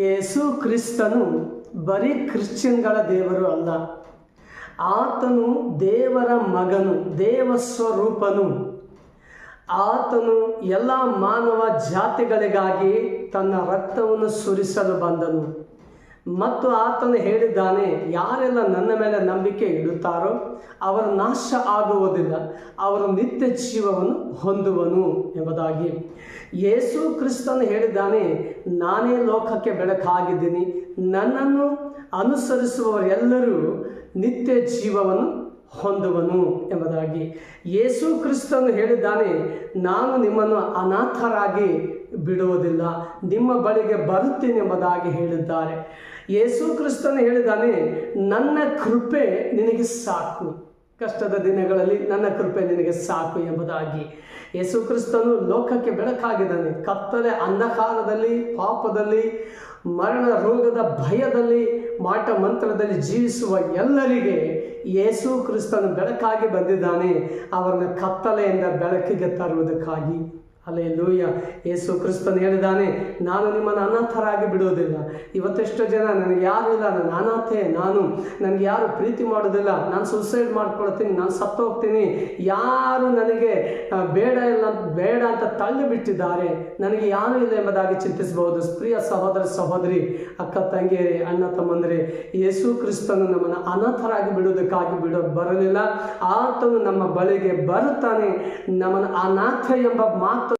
ಯೇಸು ಕ್ರಿಸ್ತನು ಬರೀ ಕ್ರಿಶ್ಚಿಯನ್ಗಳ ದೇವರು ಅಲ್ಲ. ಆತನು ದೇವರ ಮಗನು ದೇವಸ್ವರೂಪನು ಆತನು ಎಲ್ಲ ಮಾನವ ಜಾತಿಗಳಿಗಾಗಿ ತನ್ನ ರಕ್ತವನ್ನು ಸುರಿಸಲು ಬಂದನು. ಮತ್ತು ಆತನು ಹೇಳಿದ್ದಾನೆ, ಯಾರೆಲ್ಲ ನನ್ನ ಮೇಲೆ ನಂಬಿಕೆ ಇಡುತ್ತಾರೋ ಅವರ ನಾಶ ಆಗುವುದಿಲ್ಲ, ಅವರು ನಿತ್ಯ ಜೀವವನ್ನು ಹೊಂದುವನು ಎಂಬುದಾಗಿ. ಯೇಸು ಕ್ರಿಸ್ತನು ಹೇಳಿದ್ದಾನೆ, ನಾನೇ ಲೋಕಕ್ಕೆ ಬೆಳಕಾಗಿದ್ದೀನಿ, ನನ್ನನ್ನು ಅನುಸರಿಸುವವರೆಲ್ಲರೂ ನಿತ್ಯ ಜೀವವನ್ನು ಹೊಂದುವನು ಎಂಬುದಾಗಿ. ಯೇಸು ಕ್ರಿಸ್ತನು ಹೇಳಿದ್ದಾನೆ, ನಾನು ನಿಮ್ಮನ್ನು ಅನಾಥರಾಗಿ ಬಿಡುವುದಿಲ್ಲ, ನಿಮ್ಮ ಬಳಿಗೆ ಬರುತ್ತೇನೆ ಎಂಬುದಾಗಿ ಹೇಳಿದ್ದಾರೆ. ಯೇಸು ಕ್ರಿಸ್ತನು ಹೇಳಿದ್ದಾನೆ, ನನ್ನ ಕೃಪೆ ನಿನಗೆ ಸಾಕು. ಕಷ್ಟದ ದಿನಗಳಲ್ಲಿ ನನ್ನ ಕೃಪೆ ನಿನಗೆ ಸಾಕು ಎಂಬುದಾಗಿ. ಯೇಸು ಕ್ರಿಸ್ತನು ಲೋಕಕ್ಕೆ ಬೆಳಕಾಗಿದ್ದಾನೆ. ಕತ್ತಲೆ ಅಂಧಕಾರದಲ್ಲಿ, ಪಾಪದಲ್ಲಿ, ಮರಣ ರೋಗದ ಭಯದಲ್ಲಿ, ಮಾಟ ಮಂತ್ರದಲ್ಲಿ ಜೀವಿಸುವ ಎಲ್ಲರಿಗೆ ಯೇಸು ಕ್ರಿಸ್ತನು ಬೆಳಕಾಗಿ ಬಂದಿದ್ದಾನೆ. ಅವರನ್ನು ಕತ್ತಲೆಯಿಂದ ಬೆಳಕಿಗೆ ತರುವುದಕ್ಕಾಗಿ. ಅಲ್ಲೇ ಲೂಯ್ಯ ಯೇಸು ಕ್ರಿಸ್ತನ್ ಹೇಳಿದಾನೆ ನಾನು ನಿಮ್ಮನ್ನು ಅನಾಥರಾಗಿ ಬಿಡುವುದಿಲ್ಲ. ಇವತ್ತೆಷ್ಟು ಜನ ನನಗೆ ಯಾರು ಇಲ್ಲ ಅನಾಥೆ, ನಾನು ನನಗೆ ಯಾರು ಪ್ರೀತಿ ಮಾಡೋದಿಲ್ಲ ನಾನು ಸುಸೈಡ್ ಮಾಡ್ಕೊಳ್ತೀನಿ, ನಾನು ಸತ್ತು ಹೋಗ್ತೀನಿ. ಯಾರು ನನಗೆ ಬೇಡ ಇಲ್ಲ ಬೇಡ ಅಂತ ತಳ್ಳಿ ಬಿಟ್ಟಿದ್ದಾರೆ ನನಗೆ ಯಾರು ಇಲ್ಲ ಎಂಬುದಾಗಿ ಚಿಂತಿಸಬಹುದು. ಪ್ರಿಯ ಸಹೋದರ, ಸಹೋದರಿ, ಅಕ್ಕ, ತಂಗಿಯರೇ, ಅಣ್ಣ, ತಮ್ಮಂದರೆ, ಯೇಸು ಕ್ರಿಸ್ತನು ನಮ್ಮನ್ನು ಅನಾಥರಾಗಿ ಬಿಡೋದಕ್ಕಾಗಿ ಬಿಡೋ ಬರಲಿಲ್ಲ. ಆತನು ನಮ್ಮ ಬಳಿಗೆ ಬರುತ್ತಾನೆ. ನಮ್ಮನ್ನು ಅನಾಥ ಎಂಬ ಮಾತು